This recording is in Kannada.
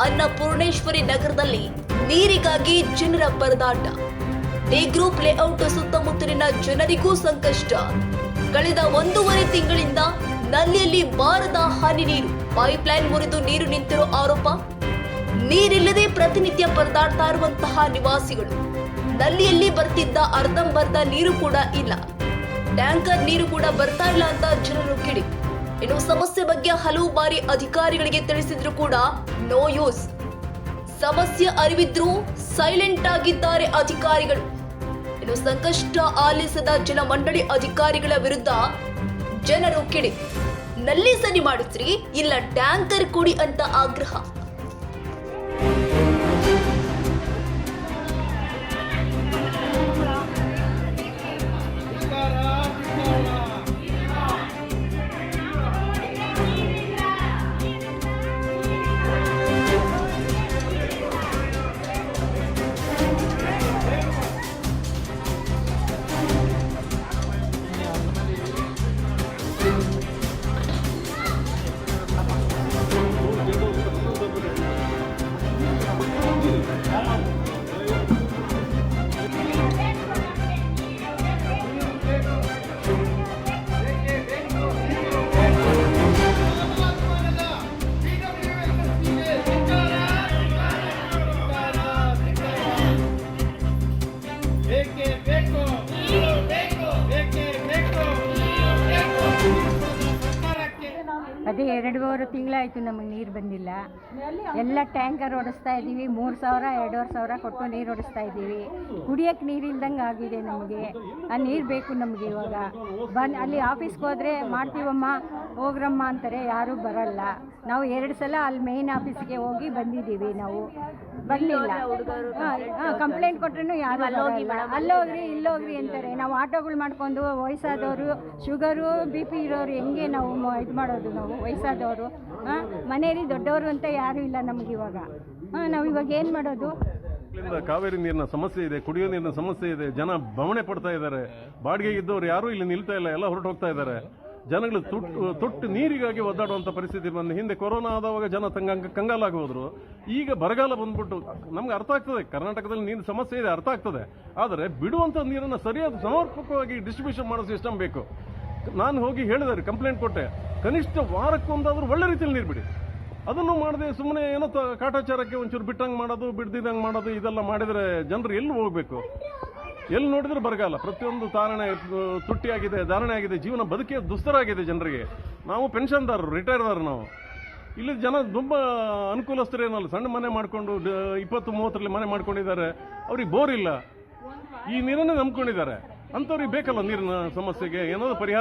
ಅನ್ನಪೂರ್ಣೇಶ್ವರಿ ನಗರದಲ್ಲಿ ನೀರಿಗಾಗಿ ಜನರ ಪರದಾಟ. ಡಿ ಗ್ರೂಪ್ ಲೇಔಟ್ ಸುತ್ತಮುತ್ತಲಿನ ಜನರಿಗೂ ಸಂಕಷ್ಟ. ಕಳೆದ ಒಂದೂವರೆ ತಿಂಗಳಿಂದ ನಲ್ಲಿಯಲ್ಲಿ ಬಾರದ ಹನಿ ನೀರು. ಪೈಪ್ಲೈನ್ ಮುರಿದು ನೀರು ನಿಂತಿರೋ ಆರೋಪ? ನೀರಿಲ್ಲದೆ ಪ್ರತಿನಿತ್ಯ ಪರದಾಡ್ತಾ ಇರುವಂತಹ ನಿವಾಸಿಗಳು. ನಲ್ಲಿಯಲ್ಲಿ ಬರ್ತಿದ್ದ ಅರ್ಧಂಬರ್ಧ ನೀರು ಕೂಡ ಇಲ್ಲ. ಟ್ಯಾಂಕರ್ ನೀರು ಕೂಡ ಬರ್ತಾ ಇಲ್ಲ ಅಂತ ಜನರು ಕಿಡಿ. ಇನ್ನು ಸಮಸ್ಯೆ ಬಗ್ಗೆ ಹಲವು ಬಾರಿ ಅಧಿಕಾರಿಗಳಿಗೆ ತಿಳಿಸಿದ್ರು ಕೂಡ ನೋ ಯೂಸ್ ಸಮಸ್ಯೆ ಅರಿವಿದ್ರೂ ಸೈಲೆಂಟ್ ಆಗಿದ್ದಾರೆ ಅಧಿಕಾರಿಗಳು. ಇನ್ನು ಸಂಕಷ್ಟ ಆಲಿಸದ ಜಲಮಂಡಳಿ ಅಧಿಕಾರಿಗಳ ವಿರುದ್ಧ ಜನರು ಕಿಡಿ. ನಲ್ಲಿ ಸರಿ ಮಾಡಿಸ್ರಿ, ಇಲ್ಲ ಟ್ಯಾಂಕರ್ ಕೊಡಿ ಅಂತ ಆಗ್ರಹ. ಬೇಕು ಬೇಕು ಅದೇ ಎರಡೂವರೆ ತಿಂಗಳಾಯಿತು ನಮಗೆ ನೀರು ಬಂದಿಲ್ಲ. ಎಲ್ಲ ಟ್ಯಾಂಕರ್ ಓಡಿಸ್ತಾ ಇದ್ದೀವಿ. ಮೂರು ಸಾವಿರ ಎರಡೂವರೆ ಸಾವಿರ ಕೊಟ್ಟು ನೀರು ಓಡಿಸ್ತಾ ಇದ್ದೀವಿ. ಕುಡಿಯೋಕ್ಕೆ ನೀರಿಲ್ದಂಗೆ ಆಗಿದೆ ನಮಗೆ. ಆ ನೀರು ಬೇಕು ನಮಗೆ ಇವಾಗ. ಬನ್ ಅಲ್ಲಿ ಆಫೀಸ್ಗೆ ಹೋದರೆ ಮಾಡ್ತೀವಮ್ಮ ಹೋಗ್ರಮ್ಮ ಅಂತಾರೆ. ಯಾರೂ ಬರಲ್ಲ. ನಾವು ಎರಡು ಸಲ ಅಲ್ಲಿ ಮೇಯ್ನ್ ಆಫೀಸ್ಗೆ ಹೋಗಿ ಬಂದಿದ್ದೀವಿ ನಾವು. ಬರಲಿಲ್ಲ ಕಂಪ್ಲೇಂಟ್ ಕೊಟ್ರೂ ಯಾರು ಅಲ್ಲೋಗಿ ಅಲ್ಲೋಗ್ರಿ ಇಲ್ಲೋಗ್ರಿ ಅಂತಾರೆ. ನಾವು ಆಟೋಗಳು ಮಾಡ್ಕೊಂಡು ವಯಸ್ಸಾದವರು ಶುಗರು ಬಿ ಪಿ ಇರೋರು ಹೆಂಗೆ ನಾವು ಇದು ಮಾಡೋದು ನಾವು? ವಯಸ್ಸಾದವರು ಮನೆಯಲ್ಲಿ ದೊಡ್ಡವರು ಅಂತ ಯಾರೂ ಇಲ್ಲ ನಮ್ಗೆ ಇವಾಗ. ಹಾಂ ನಾವು ಇವಾಗ ಏನು ಮಾಡೋದು? ಕಾವೇರಿ ನೀರಿನ ಸಮಸ್ಯೆ ಇದೆ, ಕುಡಿಯೋ ನೀರಿನ ಸಮಸ್ಯೆ ಇದೆ, ಜನ ಬವಣೆ ಪಡ್ತಾ ಇದ್ದಾರೆ. ಬಾಡಿಗೆ ಇದ್ದವ್ರು ಯಾರೂ ಇಲ್ಲಿ ನಿಲ್ತಾ ಇಲ್ಲ, ಎಲ್ಲ ಹೊರಟು ಹೋಗ್ತಾ ಇದ್ದಾರೆ. ಜನಗಳು ತುಟ್ಟು ತುಟ್ಟು ನೀರಿಗಾಗಿ ಒದ್ದಾಡುವಂಥ ಪರಿಸ್ಥಿತಿ ಬಂದು, ಹಿಂದೆ ಕೊರೋನಾ ಆದವಾಗ ಜನ ತಂಗ ಕಂಗಾಲಾಗಿ ಹೋದ್ರು ಈಗ ಬರಗಾಲ ಬಂದ್ಬಿಟ್ಟು, ನಮ್ಗೆ ಅರ್ಥ ಆಗ್ತದೆ, ಕರ್ನಾಟಕದಲ್ಲಿ ನೀರಿನ ಸಮಸ್ಯೆ ಇದೆ, ಅರ್ಥ ಆಗ್ತದೆ. ಆದರೆ ಬಿಡುವಂತ ನೀರನ್ನು ಸರಿಯಾದ ಸಮರ್ಪಕವಾಗಿ ಡಿಸ್ಟ್ರಿಬ್ಯೂಷನ್ ಮಾಡೋ ಸಿಸ್ಟಮ್ ಬೇಕು. ನಾನು ಹೋಗಿ ಹೇಳಿದ್ದಾರೆ ಕಂಪ್ಲೇಂಟ್ ಕೊಟ್ಟೆ. ಕನಿಷ್ಠ ವಾರಕ್ಕೊಂದಾದ್ರೂ ಒಳ್ಳೆ ರೀತಿಯಲ್ಲಿ ನೀರು ಬಿಡಿ. ಅದನ್ನು ಮಾಡದೆ ಸುಮ್ಮನೆ ಏನೋ ಕಾಟಾಚಾರಕ್ಕೆ ಒಂಚೂರು ಬಿಟ್ಟಂಗೆ ಮಾಡೋದು, ಬಿಡ್ದಿದಂಗೆ ಮಾಡೋದು, ಇದೆಲ್ಲ ಮಾಡಿದರೆ ಜನರು ಎಲ್ಲಿ ಹೋಗಬೇಕು? ಎಲ್ಲಿ ನೋಡಿದ್ರೆ ಬರಗಾಲ. ಪ್ರತಿಯೊಂದು ತಾರಣೆ ತುಟ್ಟಿಯಾಗಿದೆ ಧಾರಣೆ ಆಗಿದೆ ಜೀವನ ಬದುಕೇ ದುಸ್ತರ ಆಗಿದೆ ಜನರಿಗೆ. ನಾವು ಪೆನ್ಷನ್ದಾರರು, ರಿಟೈರ್ದಾರರು ನಾವು. ಇಲ್ಲಿ ಜನ ತುಂಬ ಅನುಕೂಲಸ್ಥರೇನಲ್ಲ. ಸಣ್ಣ ಮನೆ ಮಾಡಿಕೊಂಡು ಇಪ್ಪತ್ತು, ಮೂವತ್ತರಲ್ಲಿ ಮನೆ ಮಾಡ್ಕೊಂಡಿದ್ದಾರೆ. ಅವ್ರಿಗೆ ಬೋರ್ ಇಲ್ಲ. ಈ ನೀರನ್ನೇ ನಂಬ್ಕೊಂಡಿದ್ದಾರೆ. ಅಂಥವ್ರಿಗೆ ಬೇಕಲ್ಲ ನೀರಿನ ಸಮಸ್ಯೆಗೆ? ಏನಾದರೂ ಪರಿಹಾರ